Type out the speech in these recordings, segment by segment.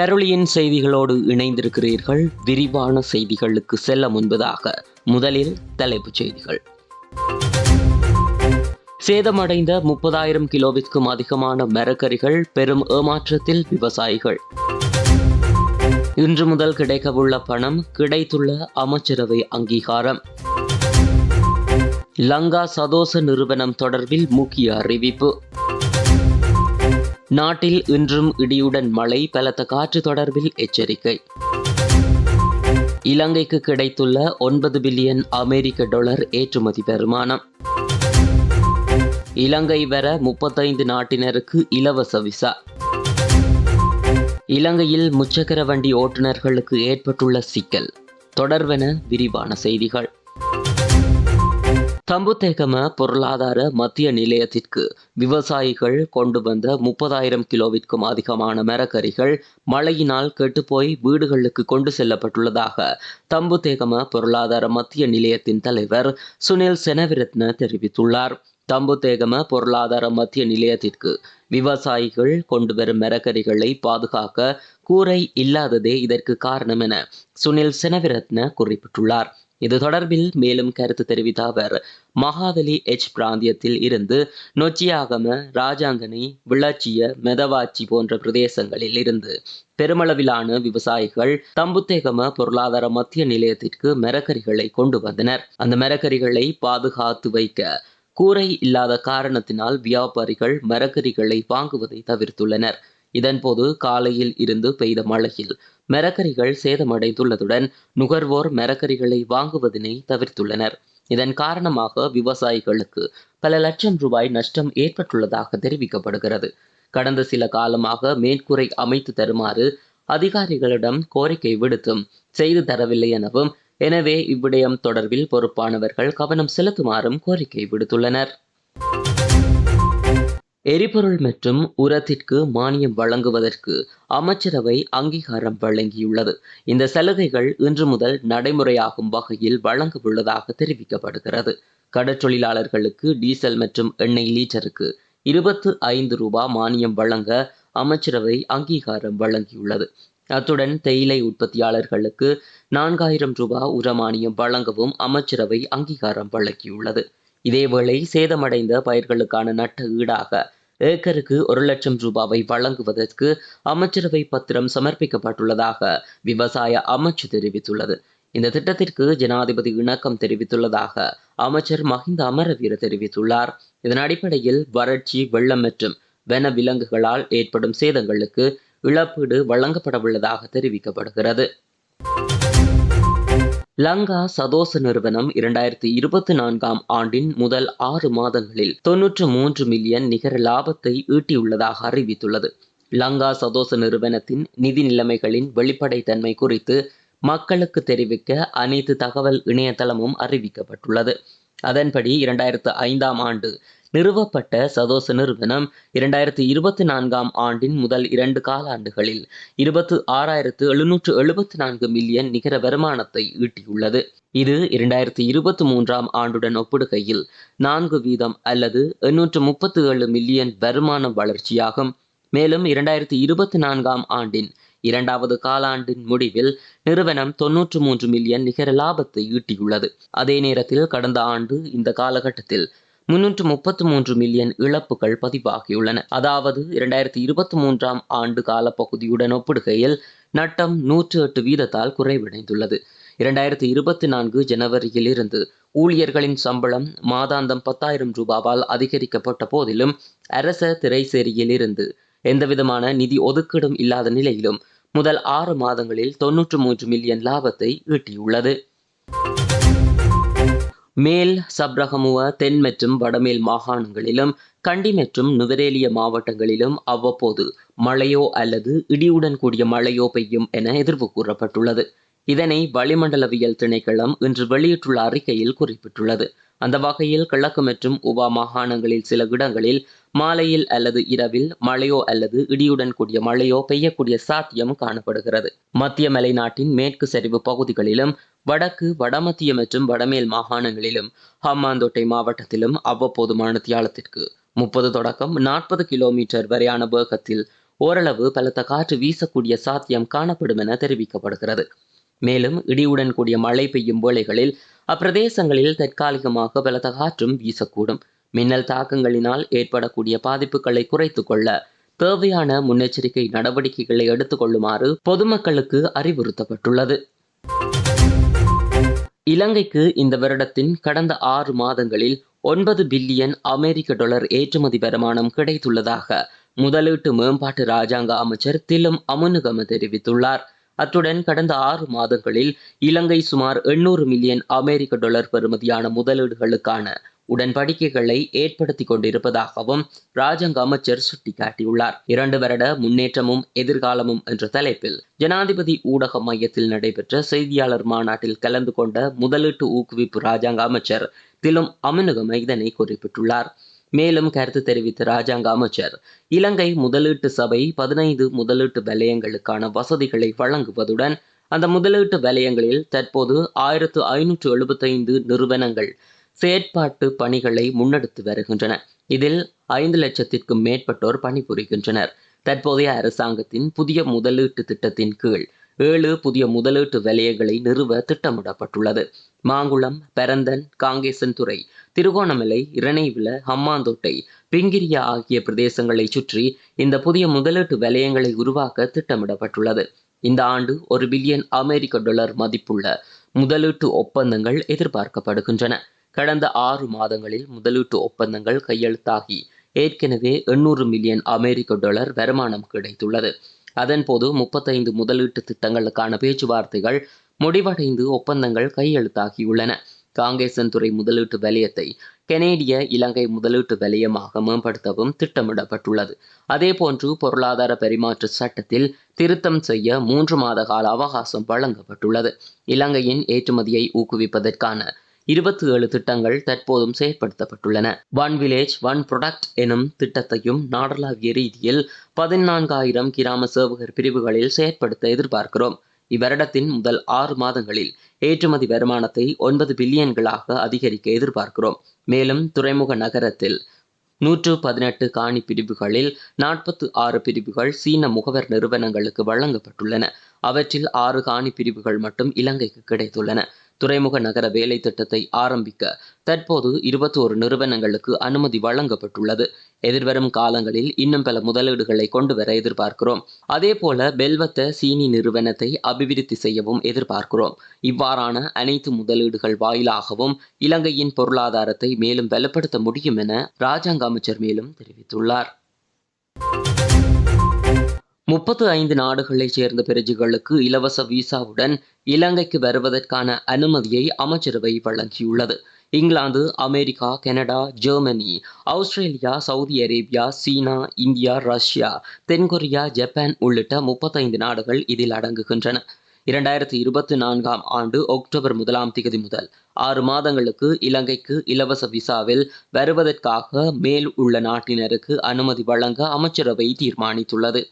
கரோலியின் செய்திகளோடு இணைந்திருக்கிறீர்கள். விரிவான செய்திகளுக்கு செல்ல முன்பதாக முதலில் தலைப்புச் செய்திகள். சேதமடைந்த முப்பதாயிரம் கிலோவிற்கும் அதிகமான மரக்கறிகள் பெரும் ஏமாற்றத்தில் விவசாயிகள். இன்று முதல் கிடைக்கவுள்ள பணம் கிடைத்துள்ள அமைச்சரவை அங்கீகாரம். லங்கா சதோச நிறுவனம் தொடர்பில் முக்கிய அறிவிப்பு. நாட்டில் இன்றும் இடியுடன் மழை பலத்த காற்று தொடர்பில் எச்சரிக்கை. இலங்கைக்கு கிடைத்துள்ள ஒன்பது பில்லியன் அமெரிக்க டாலர் ஏற்றுமதி வருமானம். இலங்கை வர முப்பத்தைந்து நாட்டினருக்கு இலவச விசா. இலங்கையில் முச்சக்கர வண்டி ஓட்டுநர்களுக்கு ஏற்பட்டுள்ள சிக்கல். தொடர்வென விரிவான செய்திகள். தம்புத்தேகம பொருளாதார மத்திய நிலையத்திற்கு விவசாயிகள் கொண்டு வந்த முப்பதாயிரம் கிலோவிற்கும் அதிகமான மரக்கறிகள் மழையினால் கெட்டுப்போய் வீடுகளுக்கு கொண்டு செல்லப்பட்டுள்ளதாக தம்புத்தேகம பொருளாதார மத்திய நிலையத்தின் தலைவர் சுனில் செனவிரத்ன தெரிவித்துள்ளார். தம்புத்தேகம பொருளாதார மத்திய நிலையத்திற்கு விவசாயிகள் கொண்டு வரும் மரக்கறிகளை பாதுகாக்க கூரை இல்லாததே இதற்கு காரணம் என சுனில் செனவிரத்ன குறிப்பிட்டுள்ளார். இது தொடர்பில் மேலும் கருத்து தெரிவித்த அவர் மகாவலி எச் பிராந்தியத்தில் இருந்து நொச்சியாகம ராஜாங்கனி விளாச்சிய மெதவாச்சி போன்ற பிரதேசங்களில் இருந்து பெருமளவிலான விவசாயிகள் தம்புத்தேகம பொருளாதார மத்திய நிலையத்திற்கு மரக்கறிகளை கொண்டு வந்தனர். அந்த மரக்கறிகளை பாதுகாத்து வைக்க கூரை இல்லாத காரணத்தினால் வியாபாரிகள் மரக்கறிகளை வாங்குவதை தவிர்த்துள்ளனர். இதன்போது காலையில் இருந்து பெய்த மழையில் மரக்கறிகள் சேதமடைந்துள்ளதுடன் நுகர்வோர் மரக்கறிகளை வாங்குவதனை தவிர்த்துள்ளனர். இதன் காரணமாக விவசாயிகளுக்கு பல லட்சம் ரூபாய் நஷ்டம் ஏற்பட்டுள்ளதாக தெரிவிக்கப்படுகிறது. கடந்த சில காலமாக மேற்கூரை அமைத்து தருமாறு அதிகாரிகளிடம் கோரிக்கை விடுத்தும் செய்து தரவில்லை எனவும் எனவே இவ்விடயம் தொடர்பில் பொறுப்பானவர்கள் கவனம் செலுத்துமாறும் கோரிக்கை விடுத்துள்ளனர். எரிபொருள் மற்றும் உரத்திற்கு மானியம் வழங்குவதற்கு அமைச்சரவை அங்கீகாரம் வழங்கியுள்ளது. இந்த சலுகைகள் இன்று முதல் நடைமுறையாகும் வகையில் வழங்க உள்ளதாக தெரிவிக்கப்படுகிறது. கடற்றொழிலாளர்களுக்கு டீசல் மற்றும் எண்ணெய் லீட்டருக்கு இருபத்து ஐந்து ரூபாய் மானியம் வழங்க அமைச்சரவை அங்கீகாரம் வழங்கியுள்ளது. அத்துடன் தேயிலை உற்பத்தியாளர்களுக்கு நான்காயிரம் ரூபாய் உரமானியம் வழங்கவும் அமைச்சரவை அங்கீகாரம் வழங்கியுள்ளது. இதேவேளை சேதமடைந்த பயிர்களுக்கான நட்ட ஈடாக ஏக்கருக்கு ஒரு லட்சம் ரூபாவை வழங்குவதற்கு அமைச்சரவை பத்திரம் சமர்ப்பிக்கப்பட்டுள்ளதாக விவசாய அமைச்சு தெரிவித்துள்ளது. இந்த திட்டத்திற்கு ஜனாதிபதி இணக்கம் தெரிவித்துள்ளதாக அமைச்சர் மஹிந்த அமரவீர தெரிவித்துள்ளார். இதன் அடிப்படையில் வறட்சி வெள்ளம் மற்றும் வன விலங்குகளால் ஏற்படும் சேதங்களுக்கு இழப்பீடு வழங்கப்படவுள்ளதாக தெரிவிக்கப்படுகிறது. லங்கா சதோச நிறுவனம் இரண்டாயிரத்தி இருபத்தி நான்காம் ஆண்டின் முதல் ஆறு மாதங்களில் தொன்னூற்று மூன்று மில்லியன் நிகர லாபத்தை ஈட்டியுள்ளதாக அறிவித்துள்ளது. லங்கா சதோச நிறுவனத்தின் நிதி நிலைமைகளின் வெளிப்படைத்தன்மை குறித்து மக்களுக்கு தெரிவிக்க அனைத்து தகவல் இணையதளமும் அறிவிக்கப்பட்டுள்ளது. அதன்படி இரண்டாயிரத்து ஐந்தாம் ஆண்டு நிறுவப்பட்ட சதோச நிறுவனம் இரண்டாயிரத்தி இருபத்தி நான்காம் ஆண்டின் முதல் இரண்டு காலாண்டுகளில் இருபத்து ஆறாயிரத்து எழுநூற்று எழுபத்தி நான்கு மில்லியன் நிகர வருமானத்தை ஈட்டியுள்ளது. இது இரண்டாயிரத்தி இருபத்தி மூன்றாம் ஆண்டுடன் ஒப்பிடுகையில் நான்கு வீதம் அல்லது எண்ணூற்று முப்பத்தி ஏழு மில்லியன் வருமான வளர்ச்சியாகும். மேலும் இரண்டாயிரத்தி இருபத்தி நான்காம் ஆண்டின் இரண்டாவது காலாண்டின் முடிவில் நிறுவனம் தொன்னூற்று மூன்று மில்லியன் நிகர லாபத்தை ஈட்டியுள்ளது. அதே நேரத்தில் கடந்த ஆண்டு இந்த காலகட்டத்தில் முன்னூற்று முப்பத்து மூன்று மில்லியன் இழப்புகள் பதிவாகியுள்ளன. அதாவது இரண்டாயிரத்தி இருபத்தி மூன்றாம் ஆண்டு காலப்பகுதியுடன் ஒப்பிடுகையில் நட்டம் நூற்று எட்டு வீதத்தால் குறைவடைந்துள்ளது. இரண்டாயிரத்தி இருபத்தி நான்கு ஜனவரியில் இருந்து ஊழியர்களின் சம்பளம் மாதாந்தம் பத்தாயிரம் ரூபாவால் அதிகரிக்கப்பட்ட போதிலும் அரச திரைசேரியில் இருந்து எந்தவிதமான நிதி ஒதுக்கீடும் இல்லாத நிலையிலும் முதல் ஆறு மாதங்களில் தொன்னூற்று மூன்று மில்லியன் லாபத்தை ஈட்டியுள்ளது. மேல் சப்ரகமுவ தென் மற்றும் வடமேல் மாகாணங்களிலும் கண்டி மற்றும் நுவரேலிய மாவட்டங்களிலும் அவ்வப்போது மழையோ அல்லது இடியுடன் கூடிய மழையோ பெய்யும் என எதிர்வு கூறப்பட்டுள்ளது. இதனை வளிமண்டலவியல் திணைக்களம் இன்று வெளியிட்டுள்ள அறிக்கையில் குறிப்பிட்டுள்ளது. அந்த வகையில் கிழக்கு மற்றும் உபா மாகாணங்களில் சில இடங்களில் மாலையில் அல்லது இரவில் மழையோ அல்லது இடியுடன் கூடிய மழையோ பெய்யக்கூடிய சாத்தியம் காணப்படுகிறது. மத்திய மலைநாட்டின் மேற்கு சரிவு பகுதிகளிலும் வடக்கு வடமத்திய மற்றும் வடமேல் மாகாணங்களிலும் ஹம்மாந்தோட்டை மாவட்டத்திலும் அவ்வப்போது மணித்தியாலத்திற்கு முப்பது தொடக்கம் நாற்பது கிலோமீட்டர் வரையான வேகத்தில் ஓரளவு பலத்த காற்று வீசக்கூடிய சாத்தியம் காணப்படும் என தெரிவிக்கப்படுகிறது. மேலும் இடியுடன் கூடிய மழை பெய்யும் வேளைகளில் அப்பிரதேசங்களில் தற்காலிகமாக பலத்த காற்றும் வீசக்கூடும். மின்னல் தாக்கங்களினால் ஏற்படக்கூடிய பாதிப்புகளை குறைத்து கொள்ள தேவையான முன்னெச்சரிக்கை நடவடிக்கைகளை எடுத்துக்கொள்ளுமாறு பொதுமக்களுக்கு அறிவுறுத்தப்பட்டுள்ளது. இலங்கைக்கு இந்த வருடத்தின் கடந்த ஆறு மாதங்களில் ஒன்பது பில்லியன் அமெரிக்க டாலர் ஏற்றுமதி வருமானம் கிடைத்துள்ளதாக முதலீட்டு மேம்பாட்டு ராஜாங்க அமைச்சர் திலும் அமுனுகம தெரிவித்துள்ளார். அத்துடன் கடந்த ஆறு மாதங்களில் இலங்கை சுமார் எண்ணூறு மில்லியன் அமெரிக்க டாலர் பெறுமதியான முதலீடுகளுக்கான உடன்படிக்கைகளை ஏற்படுத்தி கொண்டிருப்பதாகவும் ராஜாங்க அமைச்சர் சுட்டிக்காட்டியுள்ளார். இரண்டு வருட முன்னேற்றமும் எதிர்காலமும் என்ற தலைப்பில் ஜனாதிபதி ஊடக மையத்தில் நடைபெற்ற செய்தியாளர் மாநாட்டில் கலந்து கொண்ட முதலீட்டு ஊக்குவிப்பு ராஜாங்க அமைச்சர் திலும் அமினுகம இதனை குறிப்பிட்டுள்ளார். மேலும் கருத்து தெரிவித்த ராஜாங்க அமைச்சர் இலங்கை முதலீட்டு சபை பதினைந்து முதலீட்டு வலயங்களுக்கான வசதிகளை வழங்குவதுடன் அந்த முதலீட்டு வலயங்களில் தற்போது ஆயிரத்து ஐநூற்று எழுபத்தைந்து நிறுவனங்கள் செயற்பாட்டு பணிகளை முன்னெடுத்து வருகின்றன. இதில் ஐந்து லட்சத்திற்கும் மேற்பட்டோர் பணிபுரிகின்றனர். தற்போதைய அரசாங்கத்தின் புதிய முதலீட்டு திட்டத்தின் கீழ் ஏழு புதிய முதலீட்டு வலயங்களை நிறுவ திட்டமிடப்பட்டுள்ளது. மாங்குளம் பெரந்தன் காங்கேசன்துறை திருகோணமலை இரணைவில ஹம்மாந்தோட்டை பிங்கிரியா ஆகிய பிரதேசங்களை சுற்றி இந்த புதிய முதலீட்டு வலயங்களை உருவாக்க திட்டமிடப்பட்டுள்ளது. இந்த ஆண்டு ஒரு பில்லியன் அமெரிக்க டாலர் மதிப்புள்ள முதலீட்டு ஒப்பந்தங்கள் எதிர்பார்க்கப்படுகின்றன. கடந்த ஆறு மாதங்களில் முதலீட்டு ஒப்பந்தங்கள் கையெழுத்தாகி ஏற்கனவே எண்ணூறு மில்லியன் அமெரிக்க டாலர் வருமானம் கிடைத்துள்ளது. அதன்போது முப்பத்தைந்து முதலீட்டு திட்டங்களுக்கான பேச்சுவார்த்தைகள் முடிவடைந்து ஒப்பந்தங்கள் கையெழுத்தாகியுள்ளன. காங்கேசன்துறை முதலீட்டு வலயத்தை கெனேடிய இலங்கை முதலீட்டு வலயமாக மேம்படுத்தவும் திட்டமிடப்பட்டுள்ளது. அதேபோன்று பொருளாதார பரிமாற்ற சட்டத்தில் திருத்தம் செய்ய மூன்று மாத கால அவகாசம் வழங்கப்பட்டுள்ளது. இலங்கையின் ஏற்றுமதியை ஊக்குவிப்பதற்கான இருபத்தி ஏழு திட்டங்கள் தற்போதும் செயற்படுத்தப்பட்டுள்ளன. ஒன் வில்லேஜ் ஒன் ப்ரொடக்ட் எனும் திட்டத்தையும் நாடளாவிய ரீதியில் பதினான்காயிரம் கிராம சேவகர் பிரிவுகளில் செயற்படுத்த எதிர்பார்க்கிறோம். இவ்வருடத்தின் முதல் ஆறு மாதங்களில் ஏற்றுமதி வருமானத்தை ஒன்பது பில்லியன்களாக அதிகரிக்க எதிர்பார்க்கிறோம். மேலும் துறைமுக நகரத்தில் நூற்று பதினெட்டு காணி பிரிவுகளில் நாற்பத்து ஆறு பிரிவுகள் சீன முகவர் நிறுவனங்களுக்கு வழங்கப்பட்டுள்ளன. அவற்றில் ஆறு காணி பிரிவுகள் மட்டும் இலங்கைக்கு கிடைத்துள்ளன. துறைமுக நகர வேலை திட்டத்தை ஆரம்பிக்க தற்போது இருபத்தி ஒரு நிறுவனங்களுக்கு அனுமதி வழங்கப்பட்டுள்ளது. எதிர்வரும் காலங்களில் இன்னும் பல முதலீடுகளை கொண்டு வர எதிர்பார்க்கிறோம். அதே போல பெல்வத்த சீனி நிறுவனத்தை அபிவிருத்தி செய்யவும் எதிர்பார்க்கிறோம். இவ்வாறான அனைத்து முதலீடுகள் வாயிலாகவும் இலங்கையின் பொருளாதாரத்தை மேலும் பலப்படுத்த முடியும் என ராஜாங்க அமைச்சர் மேலும் தெரிவித்துள்ளார். முப்பத்து ஐந்து நாடுகளைச் சேர்ந்த பிரஜைகளுக்கு இலவச விசாவுடன் இலங்கைக்கு வருவதற்கான அனுமதியை அமைச்சரவை வழங்கியுள்ளது. England America Canada Germany Australia Saudi Arabia சீனா இந்தியா ரஷ்யா தென்கொரியா ஜப்பான் உள்ளிட்ட முப்பத்தைந்து நாடுகள் இதில் அடங்குகின்றன. இரண்டாயிரத்தி இருபத்தி நான்காம் ஆண்டு அக்டோபர் முதலாம் தேதி முதல் ஆறு மாதங்களுக்கு இலங்கைக்கு இலவச விசாவில் வருவதற்காக மேல் உள்ள நாட்டினருக்கு அனுமதி வழங்க அமைச்சரவை தீர்மானித்துள்ளது.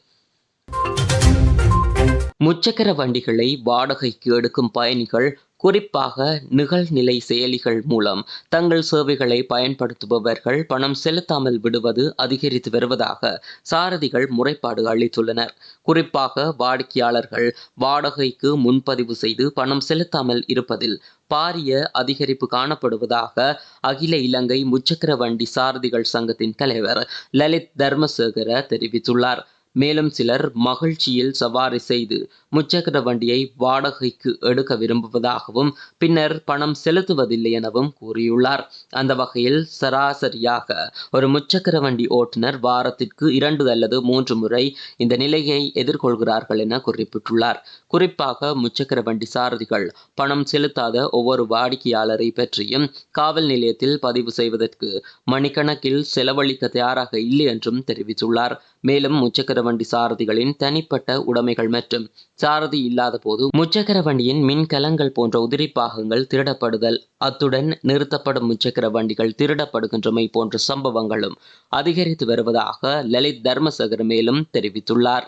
முச்சக்கர வண்டிகளை வாடகைக்கு எடுக்கும் பயணிகள் குறிப்பாக நிகழ்நிலை செயலிகள் மூலம் தங்கள் சேவைகளை பயன்படுத்துபவர்கள் பணம் செலுத்தாமல் விடுவது அதிகரித்து வருவதாக சாரதிகள் முறைப்பாடு அளித்துள்ளனர். குறிப்பாக வாடிக்கையாளர்கள் வாடகைக்கு முன்பதிவு செய்து பணம் செலுத்தாமல் இருப்பதில் பாரிய அதிகரிப்பு காணப்படுவதாக அகில இலங்கை முச்சக்கர வண்டி சாரதிகள் சங்கத்தின் தலைவர் லலித் தர்மசேகர தெரிவித்துள்ளார். மேலும் சிலர் மகிழ்ச்சியில் சவாரி செய்து முச்சக்கர வண்டியை வாடகைக்கு எடுக்க விரும்புவதாகவும் பின்னர் பணம் செலுத்துவதில்லை எனவும் கூறியுள்ளார். அந்த வகையில் சராசரியாக ஒரு முச்சக்கர வண்டி ஓட்டுநர் வாரத்திற்கு இரண்டு அல்லது மூன்று முறை இந்த நிலையை எதிர்கொள்கிறார்கள் என குறிப்பிட்டுள்ளார். குறிப்பாக முச்சக்கர வண்டி சாரதிகள் பணம் செலுத்தாத ஒவ்வொரு வாடிக்கையாளரை பற்றியும் காவல் நிலையத்தில் பதிவு செய்வதற்கு மணிக்கணக்கில் செலவழிக்க தயாராக இல்லை என்றும் தெரிவித்துள்ளார். மேலும் முச்சக்கர முச்சக்கர வண்டி சாரதிகளின் தனிப்பட்ட உடைமைகள் மற்றும் சாரதி இல்லாத போது முச்சக்கர வண்டியின் மின்கலங்கள் போன்ற உதிரி பாகங்கள் திருடப்படுதல். அத்துடன் நிறுத்தப்படும் முச்சக்கர வண்டிகள் திருடப்படுகின்றமை போன்ற சம்பவங்களும் அதிகரித்து வருவதாக லலித் தர்மசகர் மேலும் தெரிவித்துள்ளார்.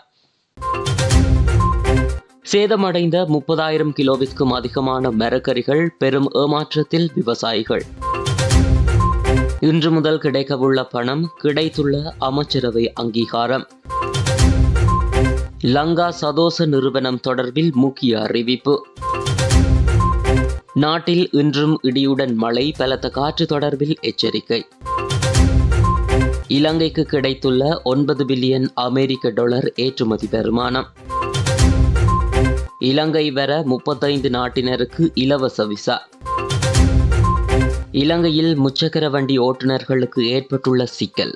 சேதமடைந்த முப்பதாயிரம் கிலோவிற்கும் அதிகமான மரக்கறிகள் பெரும் ஏமாற்றத்தில் விவசாயிகள். இன்று முதல் கிடைக்கவுள்ள பணம் கிடைத்துள்ள அமைச்சரவை அங்கீகாரம். லங்கா சதோச நிறுவனம் தொடர்பில் முக்கிய அறிவிப்பு. நாட்டில் இன்றும் இடியுடன் மழை பலத்த காற்று தொடர்பில் எச்சரிக்கை. இலங்கைக்கு கிடைத்துள்ள ஒன்பது பில்லியன் அமெரிக்க டாலர் ஏற்றுமதி வருமானம். இலங்கை வர முப்பத்தைந்து நாட்டினருக்கு இலவச விசா. இலங்கையில் முச்சக்கர வண்டி ஓட்டுநர்களுக்கு ஏற்பட்டுள்ள சிக்கல்.